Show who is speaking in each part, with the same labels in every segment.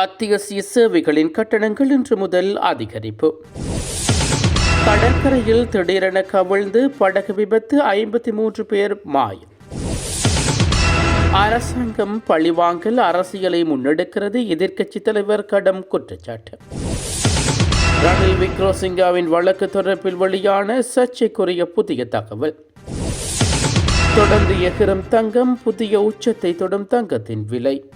Speaker 1: அத்தியாவசிய சேவைகளின் கட்டணங்கள் இன்று முதல் அதிகரிப்பு. கடற்கரையில் திடீரென கவிழ்ந்து படகு விபத்து ஐம்பத்தி மூன்று பேர் மாயம் அரசாங்கம் பழிவாங்கல் அரசியலை முன்னெடுக்கிறது எதிர்க்கட்சித் தலைவர் கடம் குற்றச்சாட்டு. ரணில் விக்ரோசிங்காவின் வழக்கு தொடர்பில் வெளியான சர்ச்சைக்குரிய புதிய தகவல். தொடர்ந்து எகிரும் தங்கம் புதிய உச்சத்தை தொடும் தங்கத்தின் விலை.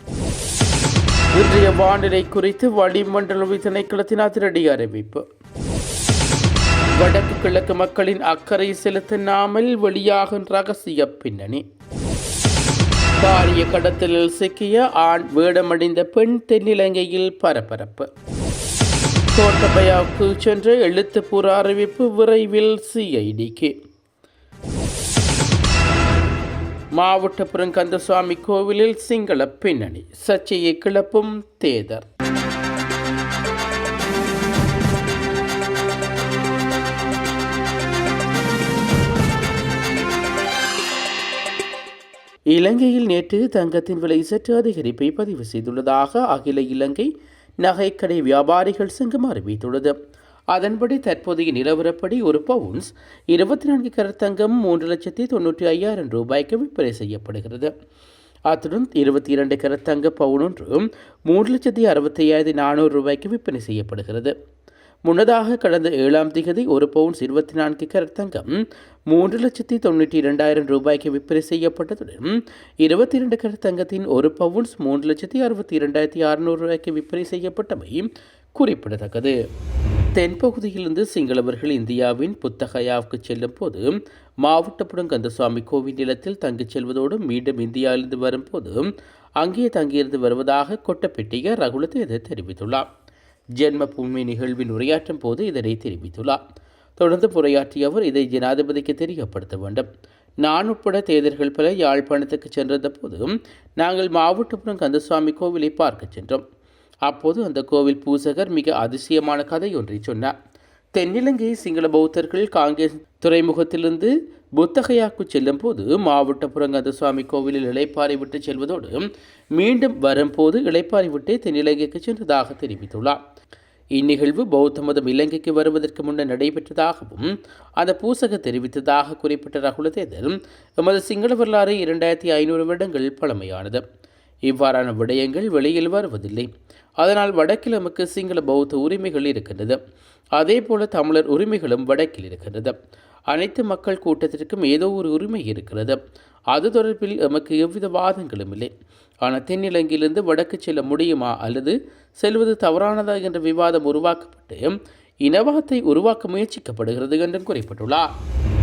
Speaker 1: இன்றைய வானிலை குறித்து வளிமண்டல திணைக்களத்தின் அதிரடி அறிவிப்பு. வடக்கு கிழக்கு மக்களின் அக்கறை செலுத்தினாமல் வெளியாகும் ரகசிய பின்னணி. பாரிய கடத்தலில் சிக்கிய ஆண் வேடமடைந்த பெண் தென்னிலங்கையில் பரபரப்பு. கோட்டபயாவுக்கு சென்ற எழுத்துப்பூர்வ அறிவிப்பு விரைவில் சிஐடிக்கு மாவட்டபுரம் கந்தசுவாமி கோவிலில் சிங்கள பின்னணி. சர்ச்சையை கிளப்பும் தேதர். இலங்கையில் நேற்று தங்கத்தின் விலை சற்று அதிகரிப்பை பதிவு செய்துள்ளதாக அகில இலங்கை நகைக்கடை வியாபாரிகள் சங்கம் அறிவித்துள்ளது. அதன்படி தற்போதைய நிலவரப்படி ஒரு பவுன்ஸ் இருபத்தி நான்கு கரத்தங்கம் மூன்று லட்சத்தி தொண்ணூற்றி ஐயாயிரம் ரூபாய்க்கு விற்பனை செய்யப்படுகிறது. அத்துடன் இருபத்தி இரண்டு கருத்தங்க பவுன் ஒன்று மூன்று லட்சத்தி அறுபத்தி ஐயாயிரத்தி நானூறு ரூபாய்க்கு விற்பனை செய்யப்படுகிறது. முன்னதாக கடந்த ஏழாம் திகதி ஒரு பவுன்ஸ் இருபத்தி நான்கு கரட் தங்கம் மூன்று லட்சத்தி தொண்ணூற்றி இரண்டாயிரம் ரூபாய்க்கு விற்பனை செய்யப்பட்டதுடன் இருபத்தி இரண்டு கரட் தங்கத்தின் ஒரு பவுன்ஸ் மூன்று லட்சத்தி அறுபத்தி இரண்டாயிரத்தி அறுநூறு ரூபாய்க்கு விற்பனை செய்யப்பட்டமை குறிப்பிடத்தக்கது. தென்பகுதியிலிருந்து சிங்களவர்கள் இந்தியாவின் புத்தகயாவுக்கு செல்லும் போது மாவட்டப்புறம் கந்தசுவாமி கோவில் நிலத்தில் தங்கிச் செல்வதோடு மீண்டும் இந்தியாவிலிருந்து வரும்போது அங்கே தங்கியிருந்து வருவதாக கொட்டப்பெட்டிய ரகுலத்தை தெரிவித்துள்ளார். ஜென்ம பூமி நிகழ்வில் உரையாற்றும் போது இதனை தெரிவித்துள்ளார். தொடர்ந்து உரையாற்றிய அவர் இதை ஜனாதிபதிக்கு தெரியப்படுத்த வேண்டும். நான் உட்பட தேர்தல்கள் பல யாழ்ப்பாணத்துக்கு சென்றிருந்த போதும் நாங்கள் மாவட்டப்புறம் கந்தசுவாமி கோவிலை பார்க்க சென்றோம். அப்போது அந்த கோவில் பூசகர் மிக அதிசயமான கதை ஒன்றை சொன்னார். தென்னிலங்கை சிங்கள பௌத்தர்கள் காங்கிரஸ் துறைமுகத்திலிருந்து புத்தகையாக்கு செல்லும் போது மாவட்ட புறங்கந்த சுவாமி கோவிலில் இளைப்பாறை விட்டு செல்வதோடு மீண்டும் வரும்போது இளைப்பாறை விட்டே தென்னிலங்கைக்கு சென்றதாக தெரிவித்துள்ளார். இந்நிகழ்வு பௌத்த மதம் இலங்கைக்கு வருவதற்கு முன்னர் நடைபெற்றதாகவும் அந்த பூசகர் தெரிவித்ததாக குறிப்பிட்ட ரகுலதேதர் எமது சிங்கள வரலாறு இரண்டாயிரத்தி ஐநூறு வருடங்கள் பழமையானது. இவ்வாறான விடயங்கள் வெளியில் வருவதில்லை. அதனால் வடக்கில் நமக்கு சிங்கள பௌத்த உரிமைகள் இருக்கின்றது. அதே போல தமிழர் உரிமைகளும் வடக்கில் இருக்கின்றது. அனைத்து மக்கள் கூட்டத்திற்கும் ஏதோ ஒரு உரிமை இருக்கிறது. அது தொடர்பில் எமக்கு எவ்வித வாதங்களும் இல்லை. ஆனால் தென்னிலங்கையிலிருந்து வடக்கு செல்ல முடியுமா? அல்லது செல்வது தவறானதா என்ற விவாதம் உருவாக்கப்பட்டு இனவாதத்தை உருவாக்க முயற்சிக்கப்படுகிறது என்றும் குறிப்பிட்டுள்ளார்.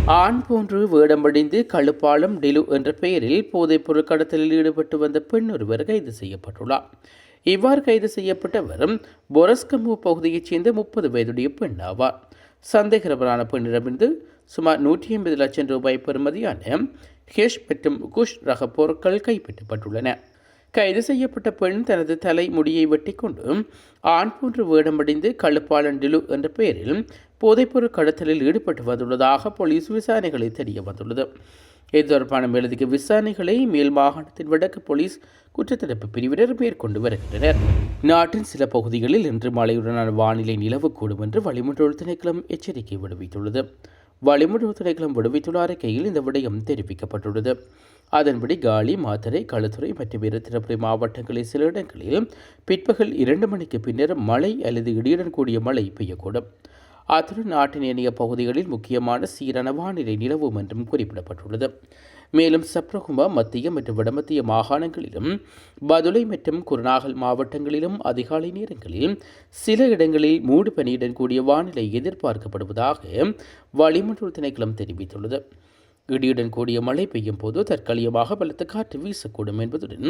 Speaker 1: ஆண் போன்று வேடமடைந்து கழுப்பாலம் டிலு என்ற பெயரில் போதைப் பொருள் கடத்தலில் ஈடுபட்டு வந்த பெண் ஒருவர் கைது செய்யப்பட்டுள்ளார். இவ்வாறு கைது செய்யப்பட்டவர் பொரஸ்கமு பகுதியைச் சேர்ந்த முப்பது வயதுடைய பெண் ஆவார் சந்தேகரபரான பெண்ணிடமிருந்து சுமார் நூற்றி ஐம்பது லட்சம் ரூபாய் பெறுமதியான ஹேஷ் மற்றும் குஷ் ரக பொருட்கள் கைப்பற்றப்பட்டுள்ளன. கைது செய்யப்பட்ட பெண் தனது தலை முடியை வெட்டிக்கொண்டு ஆண் போன்று வேடமடைந்து கழுப்பாளன் டிலு என்ற பெயரில் போதைப்பொருள் கடத்தலில் ஈடுபட்டு வந்துள்ளதாக போலீஸ் விசாரணைகளை தெரிய வந்துள்ளது. இது தொடர்பான மேலதிக விசாரணைகளை மேல் மாகாணத்தின் வடக்கு போலீஸ் குற்றத்தடுப்பு பிரிவினர் மேற்கொண்டு வருகின்றனர். நாட்டின் சில பகுதிகளில் இன்று மழையுடனான வானிலை நிலவக்கூடும் என்று வளிமண்டல திணைக்களம் எச்சரிக்கை விடுவித்துள்ளது. வளிமண்டல திணைக்களம் விடுவித்துள்ள அறிக்கையில் இந்த விடயம் தெரிவிக்கப்பட்டுள்ளது. அதன்படி காலி மாத்தரை களுத்துறை மற்றும் இருத்திரப்புரை மாவட்டங்களில் சில இடங்களில் பிற்பகல் இரண்டு மணிக்கு பின்னர் மழை அல்லது இடியுடன் கூடிய மழை பெய்யக்கூடும். அத்துடன் நாட்டின் ஏனைய பகுதிகளில் முக்கியமான சீரான வானிலை நிலவும் என்றும் குறிப்பிடப்பட்டுள்ளது. மேலும் சப்ரகுமா மத்திய மற்றும் வடமத்திய மாகாணங்களிலும் பதுளை மற்றும் குருநாகல் மாவட்டங்களிலும் அதிகாலை நேரங்களில் சில இடங்களில் மூடு பனியுடன் கூடிய வானிலை எதிர்பார்க்கப்படுவதாக வளிமண்டல திணைக்களம் தெரிவித்துள்ளது. இடியுடன் கூடிய மழை பெய்யும் போது தற்காலிகமாக பலத்த காற்று வீசக்கூடும் என்பதுடன்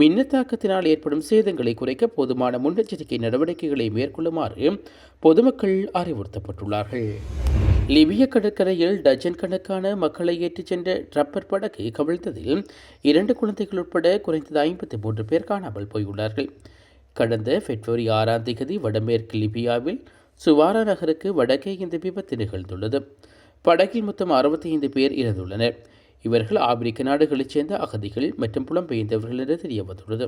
Speaker 1: மின்னத்தாக்கத்தினால் ஏற்படும் சேதங்களை குறைக்க போதுமான முன்னெச்சரிக்கை நடவடிக்கைகளை மேற்கொள்ளுமாறு பொதுமக்கள் அறிவுறுத்தப்பட்டுள்ளார்கள். லிபிய கடற்கரையில் டஜன் கணக்கான மக்களை ஏற்றிச் சென்ற ரப்பர் படகு கவிழ்த்ததில் இரண்டு குழந்தைகள் உட்பட குறைந்தது ஐம்பத்தி மூன்று பேர் காணாமல் போயுள்ளார்கள். கடந்த பிப்ரவரி ஆறாம் தேதி வடமேற்கு லிபியாவில் சுவாரா நகருக்கு வடக்கே இந்த விபத்து நிகழ்ந்துள்ளது. படகில் மொத்தம் அறுபத்தி ஐந்து பேர் இறந்துள்ளனர். இவர்கள் ஆப்பிரிக்க நாடுகளைச் சேர்ந்த அகதிகள் மற்றும் புலம்பெயர்ந்தவர்கள் என்று தெரிய வந்துள்ளது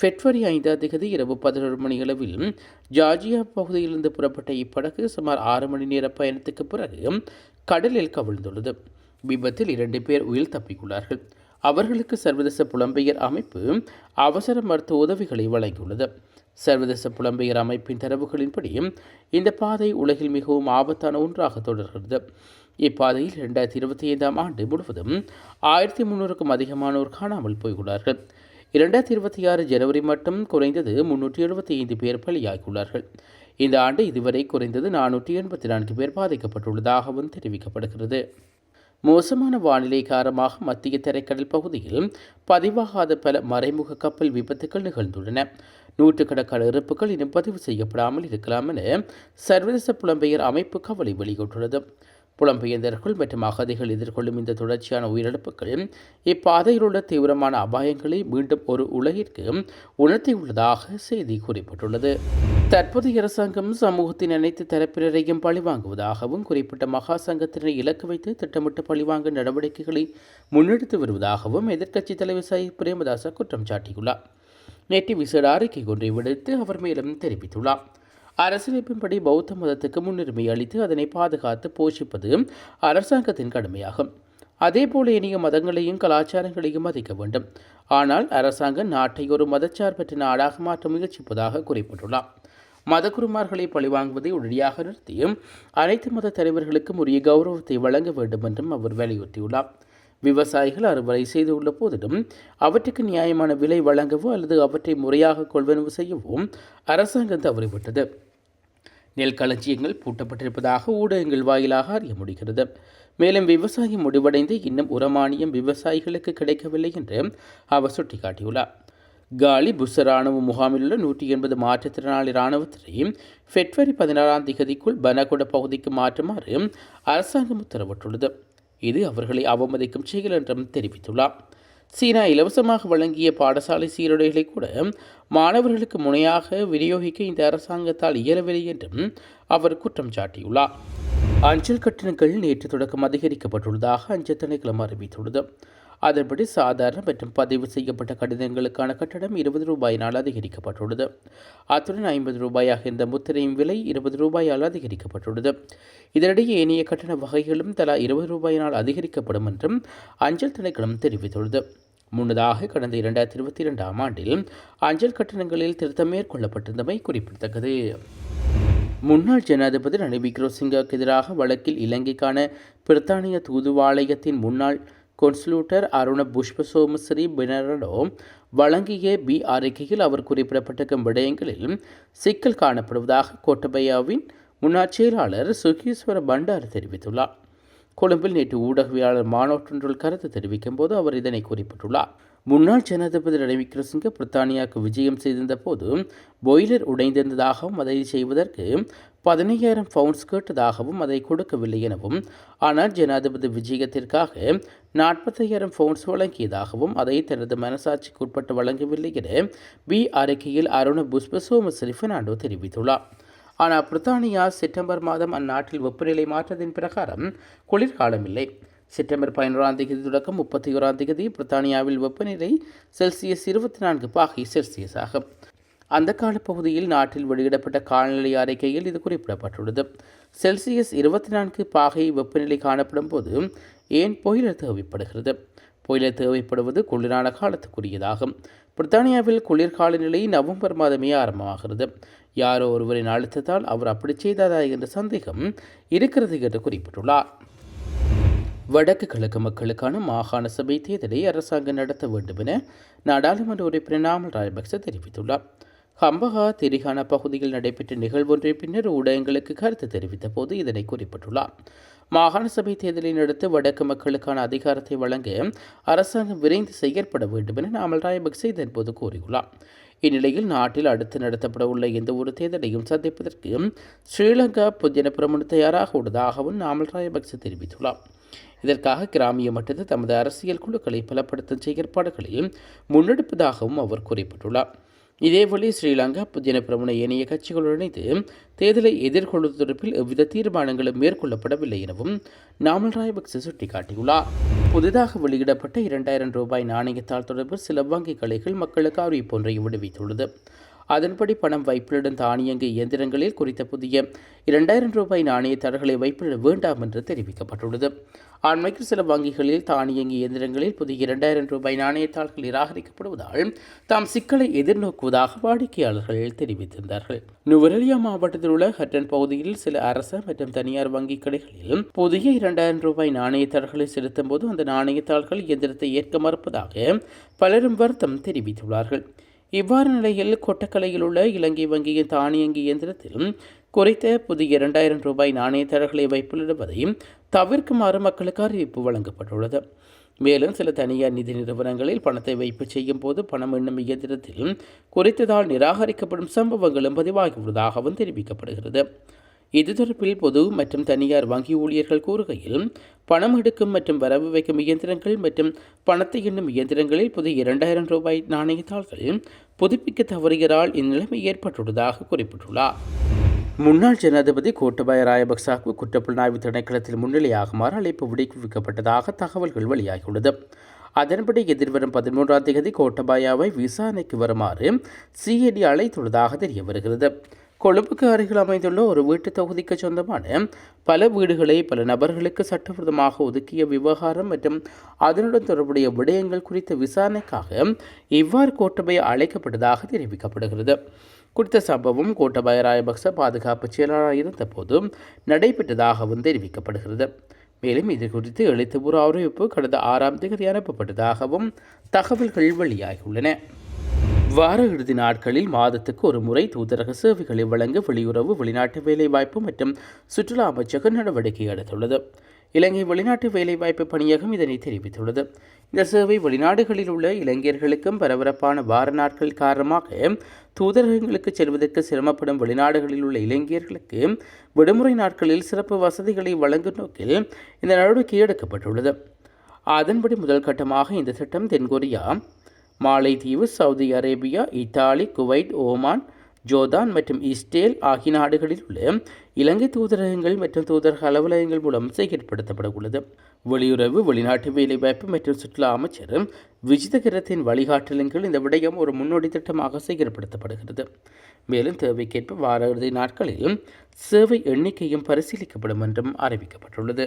Speaker 1: பிப்ரவரி ஐந்தாம் தேதி இரவு பதினொரு மணியளவில் ஜார்ஜியா பகுதியிலிருந்து புறப்பட்ட இப்படகு சுமார் ஆறு மணி நேர பயணத்துக்கு பிறகு கடலில் கவிழ்ந்துள்ளது. விபத்தில் இரண்டு பேர் உயிர் தப்பியுள்ளார்கள். அவர்களுக்கு சர்வதேச புலம்பெயர் அமைப்பு அவசர மருத்துவ உதவிகளை வழங்கியுள்ளது. சர்வதேச புலம்பெயர் அமைப்பின் தரவுகளின்படி இந்த பாதை உலகில் மிகவும் ஆபத்தான ஒன்றாக தொடர்கிறது. இப்பாதையில் இரண்டாயிரத்தி இருபத்தி ஐந்தாம் ஆண்டு முழுவதும் ஆயிரத்தி முன்னூறுக்கும் அதிகமானோர் காணாமல் போயுள்ளார்கள் இரண்டாயிரத்தி இருபத்தி ஆறு ஜனவரி மட்டும் குறைந்தது முன்னூற்றி எழுபத்தி ஐந்து பேர் பலியாகியுள்ளார்கள். இந்த ஆண்டு இதுவரை குறைந்தது நானூற்றி எண்பத்தி நான்கு பேர் பாதிக்கப்பட்டுள்ளதாகவும் தெரிவிக்கப்படுகிறது. மோசமான வானிலை காரணமாக மத்திய தரைக்கடல் பகுதியில் பதிவாகாத பல மறைமுக கப்பல் விபத்துகள் நிகழ்ந்துள்ளன. நூற்றுக்கணக்கான இறப்புகள் இன்னும் பதிவு செய்யப்படாமல் இருக்கலாம் என சர்வதேச புலம்பெயர் அமைப்பு கவலை வெளியிட்டுள்ளது. புலம்பெயர்ந்தவர்கள் மற்றும் அகதிகள் எதிர்கொள்ளும் இந்த தொடர்ச்சியான உயிரிழப்புகள் இப்பாதையில் உள்ள தீவிரமான அபாயங்களை மீண்டும் ஒரு உலகிற்கு உணர்த்தியுள்ளதாக செய்தி குறிப்பிட்டுள்ளது. தற்போதைய அரசாங்கம் சமூகத்தின் அனைத்து தரப்பினரையும் பழிவாங்குவதாகவும் குறிப்பிட்ட மகா சங்கத்தினை இலக்கு வைத்து திட்டமிட்டு பழிவாங்க நடவடிக்கைகளை முன்னெடுத்து வருவதாகவும் எதிர்க்கட்சித் தலைவர் சை. பிரேமதாச குற்றம் சாட்டியுள்ளார். நேற்று விசேட அறிக்கை ஒன்றை விடுத்து அவர் மேலும் தெரிவித்துள்ளார். அரசியலமைப்பின்படி பௌத்த மதத்துக்கு முன்னுரிமை அளித்து அதனை பாதுகாத்து போஷிப்பது அரசாங்கத்தின் கடமையாகும். அதேபோல இனிய மதங்களையும் கலாச்சாரங்களையும் மதிக்க வேண்டும். ஆனால் அரசாங்கம் நாட்டை ஒரு மதச்சார்பற்ற நாடாக மாற்ற முயற்சிப்பதாக குறிப்பிட்டுள்ளார். மதகுருமார்களை பழிவாங்குவதை உடனடியாக நிறுத்தியும் அனைத்து மத தலைவர்களுக்கும் உரிய கௌரவத்தை வழங்க வேண்டும் என்றும் அவர் வலியுறுத்தியுள்ளார். விவசாயிகள் அறுவடை செய்துள்ள போதிலும் அவற்றுக்கு நியாயமான விலை வழங்கவோ அல்லது அவற்றை முறையாக கொள்வனவு செய்யவோ அரசாங்கம் தவறிவிட்டது. நெல் களஞ்சியங்கள் பூட்டப்பட்டிருப்பதாக ஊடகங்கள் வாயிலாக அறிய முடிகிறது. மேலும் விவசாயம் முடிவடைந்து இன்னும் உரமானியம் விவசாயிகளுக்கு கிடைக்கவில்லை என்று அவர் சுட்டிக்காட்டியுள்ளார். காலி புஷ இராணுவ முகாமில் உள்ள நூற்றி எண்பது மாற்றுத்திறனாளி இராணுவத்தினை பிப்ரவரி பதினாறாம் திகதிக்குள் பனகுட பகுதிக்கு மாற்றுமாறு அரசாங்கம் உத்தரவிட்டுள்ளது. இது அவர்களை அவமதிக்கும் செயல் என்றும் தெரிவித்துள்ளார். சீனா இலவசமாக வழங்கிய பாடசாலை சீருடைகளை கூட மாணவர்களுக்கு முனையாக விநியோகிக்க இந்த அரசாங்கத்தால் இயலவில்லை என்றும் அவர் குற்றம் சாட்டியுள்ளார். அஞ்சல் கட்டணங்கள் நேற்று தொடக்கம் அதிகரிக்கப்பட்டுள்ளதாக அஞ்சல் திணைக்களம் அறிவித்துள்ளது. அதன்படி சாதாரண மற்றும் பதிவு செய்யப்பட்ட கடிதங்களுக்கான கட்டணம் இருபது ரூபாயினால் அதிகரிக்கப்பட்டுள்ளது. அத்துடன் ஐம்பது ரூபாயாக இந்த முத்திரையின் விலை இருபது ரூபாயால் அதிகரிக்கப்பட்டுள்ளது. இதனிடையே ஏனைய கட்டண வகைகளும் தலா இருபது ரூபாயினால் அதிகரிக்கப்படும் என்றும் அஞ்சல் திணைக்களம் தெரிவித்துள்ளது. முன்னதாக கடந்த இரண்டாயிரத்தி இருபத்தி இரண்டாம் ஆண்டில் அஞ்சல் கட்டணங்களில் திருத்தம் மேற்கொள்ளப்பட்டிருந்தமை குறிப்பிடத்தக்கது. முன்னாள் ஜனாதிபதி ரணில் விக்ரமசிங்கவுக்கு எதிராக வழக்கில் இலங்கைக்கான பிரித்தானிய தூதுவாலயத்தின் முன்னாள் கொன்சுலூட்டர் அருண புஷ்பசோமஸ்ரீ பினரடோ வழங்கிய பி அறிக்கையில் அவர் குறிப்பிடப்பட்டிருக்கும் விடயங்களில் சிக்கல் காணப்படுவதாக கோட்டபயாவின் முன்னாள் செயலாளர் சுகீஸ்வர பண்டார் தெரிவித்துள்ளார். கொழும்பில் நேற்று ஊடகவியாளர் மாநாட்டொன்றில் கருத்து தெரிவிக்கும் போது அவர் இதனை குறிப்பிட்டுள்ளார். முன்னாள் ஜனாதிபதி ரணில் விக்ரமசிங்க பிரித்தானியாவுக்கு விஜயம் செய்திருந்த போது பாய்லர் உடைந்திருந்ததாகவும் அதை செய்வதற்கு பதினையாயிரம் பவுண்ட்ஸ் கேட்டதாகவும் அதை கொடுக்கவில்லை எனவும் ஆனால் ஜனாதிபதி விஜயத்திற்காக நாற்பத்தையாயிரம் பவுண்ட்ஸ் வழங்கியதாகவும் அதை தனது மனசாட்சிக்கு உட்பட்டு வழங்கவில்லை என பி அறிக்கையில் அருண புஷ்பசோம பெர்னாண்டோ தெரிவித்துள்ளார். ஆனால் பிரித்தானியா செப்டம்பர் மாதம் அந்நாட்டில் வெப்பநிலை மாற்றத்தின் பிரகாரம் குளிர்காலமில்லை. செப்டம்பர் பதினோராம் தேதி தொடக்கம் முப்பத்தி ஓராம் தேதி பிரித்தானியாவில் வெப்பநிலை செல்சியஸ் இருபத்தி நான்கு பாகை செல்சியஸ் ஆகும். அந்த காலப்பகுதியில் நாட்டில் வெளியிடப்பட்ட காலநிலை அறிக்கையில் இது குறிப்பிடப்பட்டுள்ளது. செல்சியஸ் இருபத்தி நான்கு பாகை வெப்பநிலை காணப்படும் போது ஏன் புயலர் தேவைப்படுகிறது? புயலர் தேவைப்படுவது குளிரான காலத்துக்குரியதாகும். பிரித்தானியாவில் குளிர்கால நிலை நவம்பர் மாதமே ஆரம்பமாகிறது. யாரோ ஒருவரின் அழுத்தத்தால் அவர் அப்படி செய்தாரா என்ற சந்தேகம் இருக்கிறது என்று குறிப்பிட்டுள்ளார். வடக்கு கிழக்கு மக்களுக்கான மாகாண சபை தேர்தலை அரசாங்கம் நடத்த வேண்டும் என நாடாளுமன்ற உறுப்பினர் நாமல் ராஜபக்ச தெரிவித்துள்ளார். ஹம்பகா திரிகான பகுதியில் நடைபெற்ற நிகழ்வொன்றை பின்னர் ஊடகங்களுக்கு கருத்து தெரிவித்த போது இதனை குறிப்பிட்டுள்ளார். மாகாண சபை தேர்தலை நடத்த வடக்கு மக்களுக்கான அதிகாரத்தை வழங்க அரசாங்கம் விரைந்து செயற்பட வேண்டும் என நாமல் ராயபக்சே இதன்போது கூறியுள்ளார். இந்நிலையில் நாட்டில் அடுத்து நடத்தப்பட உள்ள எந்த ஒரு தேர்தலையும் சந்திப்பதற்கு ஸ்ரீலங்கா பொதுஜன பிரமுன தயாராக உள்ளதாகவும் நாமல் ராயபக்ச தெரிவித்துள்ளார். இதற்காக கிராமிய மட்டத்தில் தமது அரசியல் குழுக்களை பலப்படுத்தும் செயற்பாடுகளையும் முன்னெடுப்பதாகவும் அவர் குறிப்பிட்டுள்ளார். இதேவேளை ஸ்ரீலங்கா புதின ஏனைய கட்சிகளுடன் இணைந்து தேர்தலை எதிர்கொள்வது தொடர்பில் எவ்வித தீர்மானங்களும் மேற்கொள்ளப்படவில்லை எனவும் நாமல் ராயபக்ச சுட்டிக்காட்டியுள்ளார். புதிதாக வெளியிடப்பட்ட இரண்டாயிரம் ரூபாய் நாணயத்தாள் தொடர்பில் சில வங்கிக் கிளைகள் மக்களுக்கு அறிவிப்பொன்றை விடுவித்துள்ளது. அதன்படி பணம் வைப்பிலிடும் தானியங்கு இயந்திரங்களில் குறித்த புதிய இரண்டாயிரம் ரூபாய் நாணயத்தாள்களை வைப்பிட வேண்டாம் என்று தெரிவிக்கப்பட்டுள்ளது. அண்மைக்கு சில வங்கிகளில் தானியங்கி இயந்திரங்களில் புதிய இரண்டாயிரம் ரூபாய் நாணயத்தாள்கள் நிராகரிக்கப்படுவதால் தாம் சிக்கலை எதிர்நோக்குவதாக வாடிக்கையாளர்கள் தெரிவித்திருந்தார்கள். நுவரெலியா மாவட்டத்தில் உள்ள ஹட்டன் பகுதியில் சில அரச மற்றும் தனியார் வங்கி கடைகளில் புதிய இரண்டாயிரம் ரூபாய் நாணயத்தாள்களை செலுத்தும் போது அந்த நாணயத்தாள்கள் இயந்திரத்தை ஏற்க மறுப்பதாக பலரும் வருத்தம் தெரிவித்துள்ளார்கள். இவ்வாறு நிலையில் கொட்டக்கலையில் உள்ள இலங்கை வங்கியின் தானியங்கி இயந்திரத்தில் குறைத்த புதிய இரண்டாயிரம் ரூபாய் நாணயத்தாள்களை வைப்பிலிடுவதையும் தவிர்க்குமாறு மக்களுக்கு அறிவிப்பு வழங்கப்பட்டுள்ளது. மேலும் சில தனியார் நிதி நிறுவனங்களில் பணத்தை வைப்பு செய்யும் போது பணம் எண்ணும் இயந்திரத்தில் குறித்ததால் நிராகரிக்கப்படும் சம்பவங்களும் பதிவாகியுள்ளதாகவும் தெரிவிக்கப்படுகிறது. இது தொடர்பில் பொது மற்றும் தனியார் வங்கி ஊழியர்கள் கூறுகையில் பணம் எடுக்கும் மற்றும் வரவு வைக்கும் இயந்திரங்கள் மற்றும் பணத்தை எண்ணும் இயந்திரங்களில் புதிய இரண்டாயிரம் ரூபாய் நாணயத்தாள்கள் புதுப்பிக்க தவறியதால் இந்நிலைமை ஏற்பட்டுள்ளதாக குறிப்பிட்டுள்ளார். முன்னாள் ஜனாதிபதி கோட்டபாய ராயபக்சாவுக்கு குற்றப்புலனாய்வு திணைக்களத்தில் முன்னிலையாகுமாறு அழைப்பு விடுவிக்கப்பட்டதாக தகவல்கள் வெளியாகியுள்ளது. அதன்படி எதிர்வரும் பதிமூன்றாம் தேதி கோட்டபாயாவை விசாரணைக்கு வருமாறு சிஐடி அழைத்துள்ளதாக தெரிய வருகிறது கொழும்புக்கு அருகில் அமைந்துள்ள ஒரு வீட்டு தொகுதிக்கு சொந்தமான பல வீடுகளை பல நபர்களுக்கு சட்டவிரோதமாக ஒதுக்கிய விவகாரம் மற்றும் அதனுடன் தொடர்புடைய விடயங்கள் குறித்த விசாரணைக்காக இவ்வாறு கோட்டபய அழைக்கப்பட்டதாக தெரிவிக்கப்படுகிறது. குறித்த சம்பவம் கோட்டபாய ராயபக்ச பாதுகாப்பு செயலாளராக இருந்தபோது நடைபெற்றதாகவும் தெரிவிக்கப்படுகிறது. மேலும் இது குறித்து எழுத்துப்பூர்வ அறிவிப்பு கடந்த ஆறாம் தேதி அனுப்பப்பட்டதாகவும் தகவல்கள் வெளியாகியுள்ளன. வார இறுதி நாட்களில் மாதத்துக்கு ஒரு முறை தூதரக சேவைகளை வழங்க வெளியுறவு வெளிநாட்டு வேலைவாய்ப்பு மற்றும் சுற்றுலா அமைச்சகம் நடவடிக்கை எடுத்துள்ளது. இலங்கை வெளிநாட்டு வேலைவாய்ப்பு பணியகம் இதனை தெரிவித்துள்ளது. இந்த சேவை வெளிநாடுகளில் உள்ள இளைஞர்களுக்கும் பரபரப்பான வார நாட்கள் காரணமாக தூதரகங்களுக்கு செல்வதற்கு சிரமப்படும் வெளிநாடுகளில் உள்ள இளைஞர்களுக்கு விடுமுறை நாட்களில் சிறப்பு வசதிகளை வழங்கும் நோக்கில் இந்த நடவடிக்கை எடுக்கப்பட்டுள்ளது. அதன்படி முதல் கட்டமாக இந்த திட்டம் தென்கொரியா மாலைதீவு Saudi Arabia Italy Kuwait Oman Jordan மற்றும் இஸ்ரேல் ஆகிய நாடுகளில் உள்ள இலங்கை தூதரகங்கள் மற்றும் தூதரக அலுவலகங்கள் மூலம் சேகரிப்படுத்தப்பட உள்ளது வெளியுறவு வெளிநாட்டு வேலைவாய்ப்பு மற்றும் சுற்றுலா அமைச்சர் விஜிதகரத்தின் வழிகாட்டலின் கீழ் இந்த விடயம் ஒரு முன்னோடி திட்டமாக சேகரிப்படுத்தப்படுகிறது மேலும் தேவைக்கேற்ப வார இறுதி நாட்களில் சேவை எண்ணிக்கையும் பரிசீலிக்கப்படும் என்றும் அறிவிக்கப்பட்டுள்ளது.